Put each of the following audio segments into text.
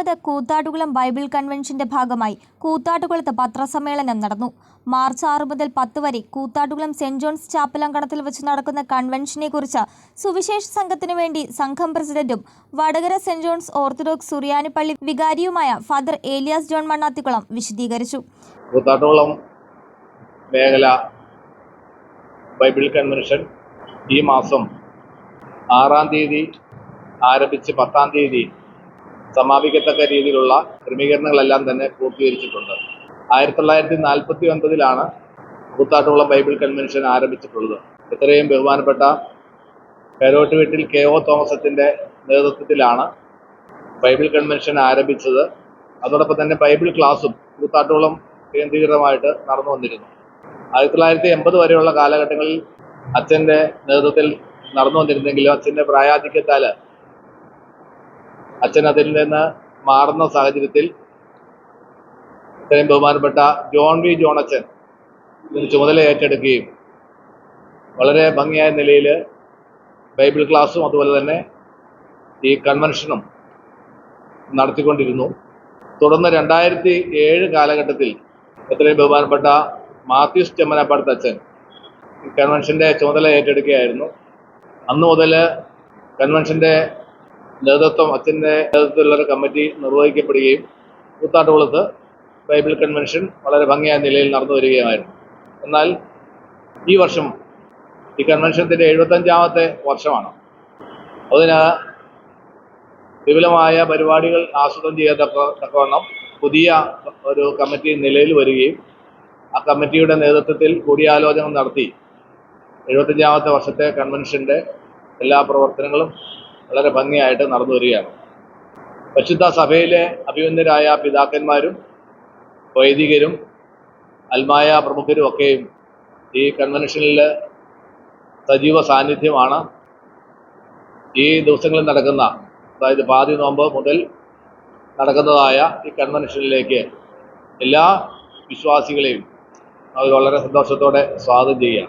പതിനൊന്നാമത് Koothattukulam Bible കൺവെൻഷന്റെ ഭാഗമായി കൂത്താട്ടുകുളത്ത് പത്രസമ്മേളനം നടന്നു. മാർച്ച് ആറ് മുതൽ പത്ത് വരെ കൂത്താട്ടുകുളം സെന്റ് ജോൺസ് ചാപ്പലങ്കണത്തിൽ വെച്ച് നടക്കുന്ന കൺവെൻഷനെക്കുറിച്ച് സുവിശേഷ സംഘത്തിനു വേണ്ടി സംഘം പ്രസിഡന്റും വടകര സെന്റ് ജോൺസ് ഓർത്തഡോക്സ് സുറിയാനിപ്പള്ളി വികാരിയുമായ ഫാദർ ഏലിയാസ് ജോൺ മണ്ണാത്തിക്കുളം വിശദീകരിച്ചു. കൂത്താട്ടുകുളം മേഖല ബൈബിൾ കൺവെൻഷൻ ഈ മാസം ആറാം തീയതി ആരംഭിച്ച് പത്താം തീയതി സമാപിക്കത്തക്ക രീതിയിലുള്ള ക്രമീകരണങ്ങളെല്ലാം തന്നെ പൂർത്തീകരിച്ചിട്ടുണ്ട്. ആയിരത്തി തൊള്ളായിരത്തി നാൽപ്പത്തി ഒൻപതിലാണ് കൂത്താട്ടുകുളം ബൈബിൾ കൺവെൻഷൻ ആരംഭിച്ചിട്ടുള്ളത്. ഇത്രയും ബഹുമാനപ്പെട്ട പേരോട്ട് വീട്ടിൽ കെ ഒ തോമസത്തിന്റെ നേതൃത്വത്തിലാണ് ബൈബിൾ കൺവെൻഷൻ ആരംഭിച്ചത്. അതോടൊപ്പം തന്നെ ബൈബിൾ ക്ലാസ്സും കൂത്താട്ടുകുളം കേന്ദ്രീകൃതമായിട്ട് നടന്നു വന്നിരുന്നു. ആയിരത്തി തൊള്ളായിരത്തി എൺപത് വരെയുള്ള കാലഘട്ടങ്ങളിൽ അച്ഛന്റെ നേതൃത്വത്തിൽ നടന്നു വന്നിരുന്നെങ്കിലും അച്ഛന്റെ പ്രായാധിക്യത്താൽ അച്ഛൻ അതിൽ നിന്ന് മാറുന്ന സാഹചര്യത്തിൽ ഇത്രയും ബഹുമാനപ്പെട്ട ജോൺ വി ജോൺ അച്ഛൻ ഇതിന് ചുമതല ഏറ്റെടുക്കുകയും വളരെ ഭംഗിയായ നിലയിൽ ബൈബിൾ ക്ലാസ്സും അതുപോലെ തന്നെ ഈ കൺവെൻഷനും നടത്തിക്കൊണ്ടിരുന്നു. തുടർന്ന് രണ്ടായിരത്തി ഏഴ് കാലഘട്ടത്തിൽ എത്രയും ബഹുമാനപ്പെട്ട മാത്യൂസ് ചെമ്മനപ്പാടത്ത് അച്ഛൻ കൺവെൻഷന്റെ ചുമതല ഏറ്റെടുക്കുകയായിരുന്നു. അന്ന് മുതൽ കൺവെൻഷന്റെ നേതൃത്വം അച്ഛന്റെ നേതൃത്വത്തിലുള്ള ഒരു കമ്മിറ്റി നിർവഹിക്കപ്പെടുകയും കൂത്താട്ടുകുളത്ത് ബൈബിൾ കൺവെൻഷൻ വളരെ ഭംഗിയായ നിലയിൽ നടന്നു വരികയായിരുന്നു എന്നാൽ ഈ വർഷം ഈ കൺവെൻഷന്റെ എഴുപത്തഞ്ചാമത്തെ വർഷമാണ്. അതിന് വിപുലമായ പരിപാടികൾ ആസൂത്രണം ചെയ്യത്തക്ക തക്കവണ്ണം പുതിയ ഒരു കമ്മിറ്റി നിലയിൽ വരികയും ആ കമ്മിറ്റിയുടെ നേതൃത്വത്തിൽ കൂടിയാലോചന നടത്തി. എഴുപത്തഞ്ചാമത്തെ വർഷത്തെ കൺവെൻഷന്റെ എല്ലാ പ്രവർത്തനങ്ങളും വളരെ ഭംഗിയായിട്ട് നടന്നു വരികയാണ്. പരിശുദ്ധ സഭയിലെ അഭിമന്യരായ പിതാക്കന്മാരും വൈദികരും അൽമായ പ്രമുഖരും ഒക്കെയും ഈ കൺവെൻഷനിൽ സജീവ സാന്നിധ്യമാണ് ഈ ദിവസങ്ങളിൽ നടക്കുന്ന അതായത് പാതി നോമ്പ് മുതൽ നടക്കുന്നതായ ഈ കൺവെൻഷനിലേക്ക് എല്ലാ വിശ്വാസികളെയും അത് വളരെ സന്തോഷത്തോടെ സ്വാഗതം ചെയ്യുക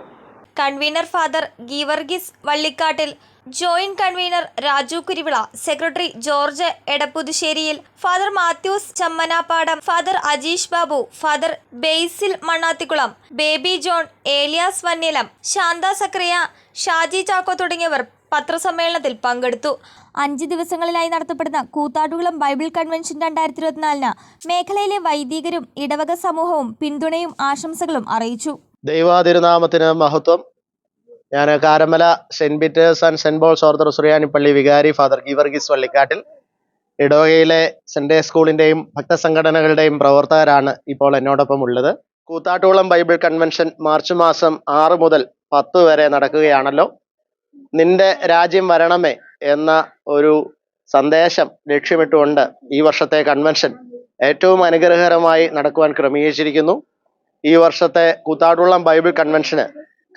convener father Geevarghese Vallikattil joint convener Raju Kuruvila secretary George Edapputhusseriyil father Mathews Chammanappadam father Ajeesh Babu father Basil Mannathikulam Baby John Elias Vanyalam Shantha Sakriya Shaji Chacko തുടങ്ങിയവർ പത്രസമ്മേളനത്തിൽ പങ്കെടുത്തു. അഞ്ച് ദിവസങ്ങളിലായി നടത്തപ്പെടുന്ന കൂത്താട്ടുകുളം ബൈബിൾ കൺവെൻഷൻ രണ്ടായിരത്തി ഇരുപത്തിനാലിന് മേഖലയിലെ വൈദികരും ഇടവക സമൂഹവും പിന്തുണയും ആശംസകളും അറിയിച്ചു. ദൈവാതിരുനാമത്തിന് മഹത്വം. ഞാൻ Karamala saint Peter's and saint Paul's orthodox സുറിയാനിപ്പള്ളി വികാരി ഫാദർ ഗീവർഗീസ് വള്ളിക്കാട്ടിൽ ഇടവകയിലെ സെൻഡേ സ്കൂളിന്റെയും ഭക്തസംഘടനകളുടെയും പ്രവർത്തകരാണ് ഇപ്പോൾ എന്നോടൊപ്പം ഉള്ളത്. കൂത്താട്ടുകുളം ബൈബിൾ കൺവെൻഷൻ മാർച്ച് മാസം ആറ് മുതൽ പത്ത് വരെ നടക്കുകയാണല്ലോ. നിന്റെ രാജ്യം വരണമേ എന്ന ഒരു സന്ദേശം ലക്ഷ്യമിട്ടുകൊണ്ട് ഈ വർഷത്തെ കൺവെൻഷൻ ഏറ്റവും അനുഗ്രഹകരമായി നടക്കുവാൻ ക്രമീകരിച്ചിരിക്കുന്നു. ഈ വർഷത്തെ Koothattukulam Bible കൺവെൻഷന്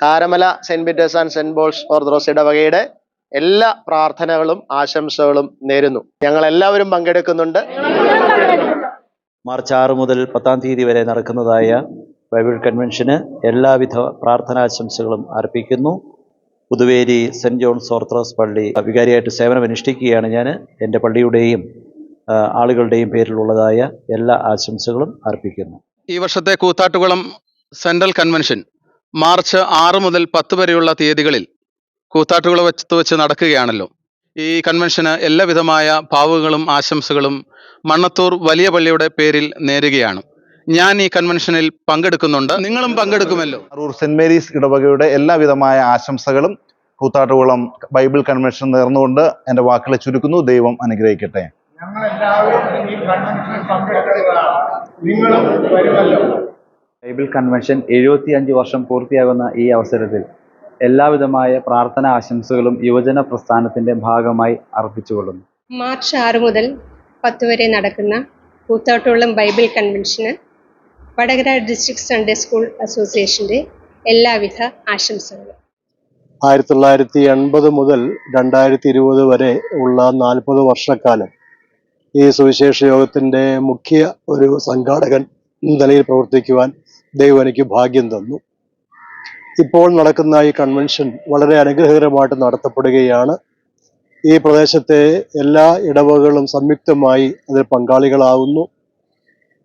Karamala saint Peter's and saint Paul's orthodox ഇടവകയുടെ എല്ലാ പ്രാർത്ഥനകളും ആശംസകളും നേരുന്നു. ഞങ്ങൾ എല്ലാവരും പങ്കെടുക്കുന്നുണ്ട്. മാർച്ച് ആറ് മുതൽ പത്താം തീയതി വരെ നടക്കുന്നതായ ബൈബിൾ കൺവെൻഷന് എല്ലാവിധ പ്രാർത്ഥനാശംസകളും അർപ്പിക്കുന്നു. പുതുവേരി സെന്റ് ജോൺസ് ഓർത്തഡോക്സ് പള്ളി വികാരിയായിട്ട് സേവനം അനുഷ്ഠിക്കുകയാണ് ഞാൻ. എന്റെ പള്ളിയുടെയും ആളുകളുടെയും പേരിലുള്ളതായ എല്ലാ ആശംസകളും അർപ്പിക്കുന്നു. ഈ വർഷത്തെ കൂത്താട്ടുകുളം സെൻട്രൽ കൺവെൻഷൻ മാർച്ച് ആറ് മുതൽ പത്ത് വരെയുള്ള തീയതികളിൽ കൂത്താട്ടുകളെ വെച്ച് വെച്ച് നടക്കുകയാണല്ലോ. ഈ കൺവെൻഷന് എല്ലാവിധമായ ഭാവുകളും ആശംസകളും മണ്ണത്തൂർ വലിയ പള്ളിയുടെ പേരിൽ നേരുകയാണ്. ഞാൻ ഈ കൺവെൻഷനിൽ പങ്കെടുക്കുന്നുണ്ട്. നിങ്ങളും പങ്കെടുക്കുമല്ലോ? അറൂർ സെന്റ് മേരീസ് ഇടവകയുടെ എല്ലാവിധമായ ആശംസകളും കൂത്താട്ടുകുളം ബൈബിൾ കൺവെൻഷൻ നേർന്നുകൊണ്ട് എന്റെ വാക്കുകളെ ചുരുക്കുന്നു. ദൈവം അനുഗ്രഹിക്കട്ടെ. ബൈബിൾ കൺവെൻഷൻ എഴുപത്തി അഞ്ച് വർഷം പൂർത്തിയാകുന്ന ഈ അവസരത്തിൽ എല്ലാവിധമായ പ്രാർത്ഥന ആശംസകളും യുവജന പ്രസ്ഥാനത്തിന്റെ ഭാഗമായി അർപ്പിച്ചുകൊള്ളുന്നു. മാർച്ച് ആറ് മുതൽ പത്ത് വരെ നടക്കുന്ന കൂത്തോട്ടുള്ളം ബൈബിൾ കൺവെൻഷന് വടകര ഡിസ്ട്രിക്ട് സൺഡേ സ്കൂൾ അസോസിയേഷന്റെ എല്ലാവിധ ആശംസകളും. ആയിരത്തി തൊള്ളായിരത്തി എൺപത് മുതൽ രണ്ടായിരത്തി ഇരുപത് വരെ ഉള്ള നാൽപ്പത് വർഷക്കാലം ഈ സുവിശേഷ യോഗത്തിന്റെ മുഖ്യ ഒരു സംഘാടകൻ നിലയിൽ പ്രവർത്തിക്കുവാൻ ദൈവം എനിക്ക് ഭാഗ്യം തന്നു. ഇപ്പോൾ നടക്കുന്ന ഈ കൺവെൻഷൻ വളരെ അനുഗ്രഹകരമായിട്ട് നടത്തപ്പെടുകയാണ്. ഈ പ്രദേശത്തെ എല്ലാ ഇടവകളും സംയുക്തമായി അതിൽ പങ്കാളികളാവുന്നു.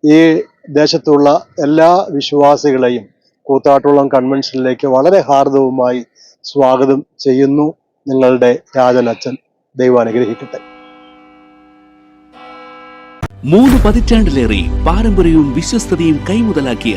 ഈ ദേശത്തുള്ള എല്ലാ വിശ്വാസികളെയും കൂത്താട്ടുളം കൺവെൻഷനിലേക്ക് വളരെ ഹാർദവുമായി സ്വാഗതം ചെയ്യുന്നു നിങ്ങളുടെ രാജനച്ഛൻ. ദൈവം അനുഗ്രഹിക്കട്ടെ. മൂന്ന് പതിറ്റാണ്ടിലേറെ പാരമ്പര്യവും വിശ്വസ്തതയും കൈമുതലാക്കിയ